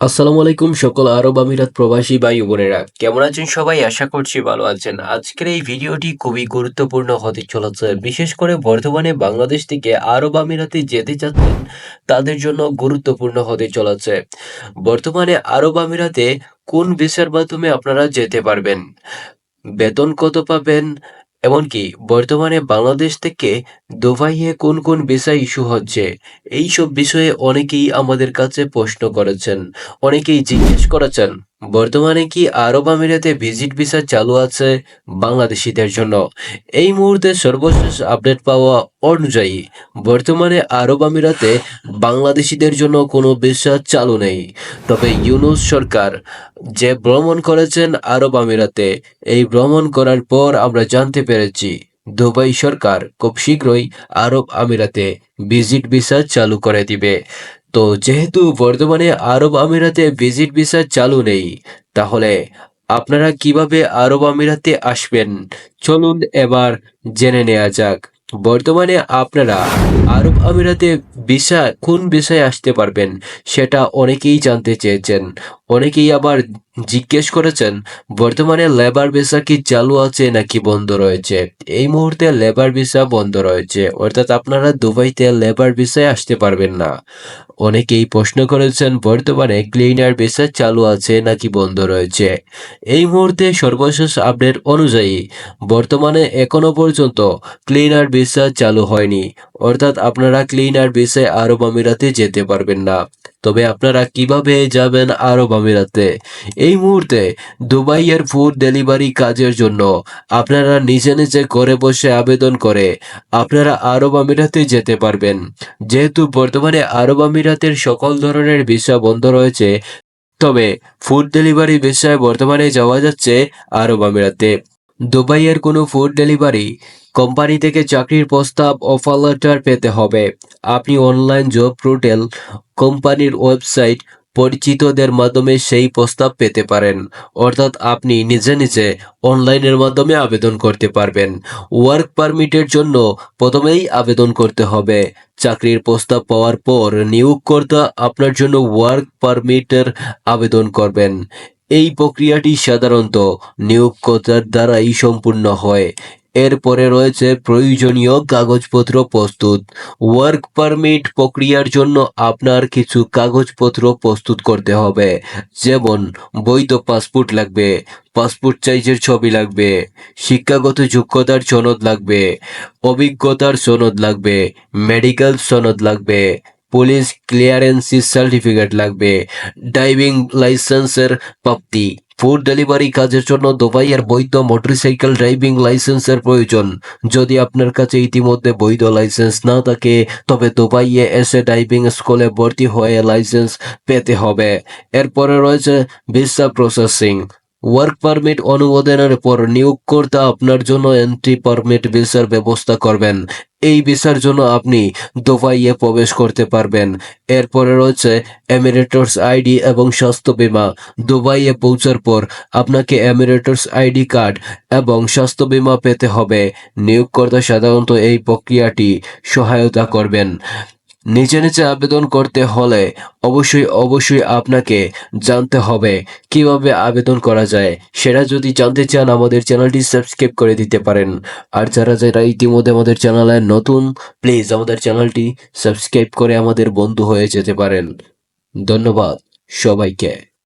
আসসালামু আলাইকুম সকল আরব আমিরাত প্রবাসী ভাই ও বোনেরা। কেমন আছেন সবাই? আশা করছি ভালো আছেন। আজকের এই ভিডিওটি খুবই গুরুত্বপূর্ণ হতে চলেছে। বিশেষ করে বর্তমানে বাংলাদেশ থেকে আরব আমিরাতে যেতে চাচ্ছেন, তাদের জন্য গুরুত্বপূর্ণ হতে চলেছে। বর্তমানে আরব আমিরাতে কোন ভিসার মাধ্যমে আপনারা যেতে পারবেন? বেতন কত পাবেন? এমনকি বর্তমানে বাংলাদেশ থেকে দুবাইয়ে কোন কোন ভিসা ইস্যু হচ্ছে এই সব বিষয়ে অনেকেই আমাদের কাছে প্রশ্ন করেছেন, অনেকেই জিজ্ঞেস করেছেন। বর্তমানে কি আরব আমিরাতে ভিজিট ভিসা চালু আছে বাংলাদেশিদের জন্য? এই মুহূর্তে সর্বশেষ আপডেট পাওয়া অনুযায়ী, বর্তমানে আরব আমিরাতে বাংলাদেশিদের জন্য কোনো ভিসা চালু নেই। তবে ইউনুস সরকার যে ভ্রমণ করেছেন আরব আমিরাতে, এই ভ্রমণ করার পর আমরা জানতে পেরেছি, দুবাই সরকার খুব শীঘ্রই আরব আমিরাতে ভিজিট ভিসা চালু করে দিবে। তো যেহেতু বর্তমানে আরব আমিরাতে ভিজিট ভিসা চালু নেই, তাহলে আপনারা কীভাবে আরব আমিরাতে আসবেন? চলুন এবার জেনে নেওয়া যাক। বর্তমানে আপনারা আরব আমিরাতে ভিসা কোন ভিসায় আসতে পারবেন সেটা অনেকেই জানতে চেয়েছেন। অনেকেই আবার জিজ্ঞেস করেছেন, বর্তমানে লেবার ভিসা কি চালু আছে নাকি বন্ধ রয়েছে? এই মুহূর্তে লেবার ভিসা বন্ধ রয়েছে, অর্থাৎ আপনারা দুবাইতে লেবার ভিসায় আসতে পারবেন না। অনেকেই প্রশ্ন করেছেন, বর্তমানে ক্লিনার ভিসা চালু আছে নাকি বন্ধ রয়েছে? এই মুহূর্তে সর্বশেষ আপডেট অনুযায়ী, বর্তমানে এখনও পর্যন্ত ক্লিনার ভিসা চালু হয়নি। অর্থাৎ আপনারা ক্লিনার ভিসায় আরব আমিরাতে যেতে পারবেন না। তবে আপনারা কীভাবে যাবেন আরব আমিরাতে? এই মুহূর্তে দুবাইয়ের ফুড ডেলিভারি কাজের জন্য আপনারা নিজে নিজে ঘরে বসে আবেদন করে আপনারা আরব আমিরাতে যেতে পারবেন। যেহেতু বর্তমানে আরব আমিরাতের সকল ধরনের ভিসা বন্ধ রয়েছে, তবে ফুড ডেলিভারি বিষয়ে বর্তমানে যাওয়া যাচ্ছে আরব আমিরাতে। দুবাইয়ের কোনো ফুড ডেলিভারি কোম্পানি থেকে চাকরির প্রস্তাব অফার লেটার পেতে হবে। আপনি অনলাইন জব পোর্টাল কোম্পানির ওয়েবসাইট পরিচিতদের মাধ্যমে সেই প্রস্তাব পেতে পারেন। অর্থাৎ আপনি নিজে নিজে অনলাইনের মাধ্যমে আবেদন করতে পারবেন। ওয়ার্ক পারমিটের জন্য প্রথমেই আবেদন করতে হবে। চাকরির প্রস্তাব পাওয়ার পর নিয়োগকর্তা আপনার জন্য ওয়ার্ক পারমিটের আবেদন করবেন। এই প্রক্রিয়াটি সাধারণত নিয়োগকর্তার দ্বারাই সম্পূর্ণ হয়। এরপরে রয়েছে প্রয়োজনীয় কাগজপত্র প্রস্তুত। ওয়ার্ক পারমিট প্রক্রিয়ার জন্য আপনার কিছু কাগজপত্র প্রস্তুত করতে হবে। যেমন, বৈধ পাসপোর্ট লাগবে, পাসপোর্ট সাইজের ছবি লাগবে, শিক্ষাগত যোগ্যতার সনদ লাগবে, অভিজ্ঞতার সনদ লাগবে, মেডিকেল সনদ লাগবে পুলিশ ক্লিয়ারেন্সিস সার্টিফিকেট লাগবে। ড্রাইভিং লাইসেন্সের প্রাপ্তি। ফুড ডেলিভারি কাজের জন্য দুবাইয়ের বৈধ মোটরসাইকেল ড্রাইভিং লাইসেন্সের প্রয়োজন। যদি আপনার কাছে ইতিমধ্যে বৈধ লাইসেন্স না থাকে, তবে দুবাইয়ে এসে ড্রাইভিং স্কুলে ভর্তি হয়ে লাইসেন্স পেতে হবে। এরপরে রয়েছে ভিসা প্রসেসিং। ওয়ার্ক পারমিট অনুমোদনের পর নিয়োগকর্তা আপনার জন্য এন্ট্রি পারমিট ভিসার ব্যবস্থা করবেন। এই ভিসার জন্য আপনি দুবাইয়ে প্রবেশ করতে পারবেন। এরপরে রয়েছে এমিরেটর্স আইডি এবং স্বাস্থ্য বীমা। দুবাইয়ে পৌঁছার পর আপনাকে এমিরেটর্স আইডি কার্ড এবং স্বাস্থ্য বীমা পেতে হবে। নিয়োগকর্তা সাধারণত এই প্রক্রিয়াটি সহায়তা করবেন। নিচে নিচে আবেদন করতে হলে অবশ্যই অবশ্যই আপনাকে জানতে হবে কীভাবে আবেদন করা যায়। সেটা যদি জানতে চান, আমাদের চ্যানেলটি সাবস্ক্রাইব করে দিতে পারেন। আর যারা যারা ইতিমধ্যে আমাদের চ্যানেলে নতুন, প্লিজ আমাদের চ্যানেলটি সাবস্ক্রাইব করে আমাদের বন্ধু হয়ে যেতে পারেন। ধন্যবাদ সবাইকে।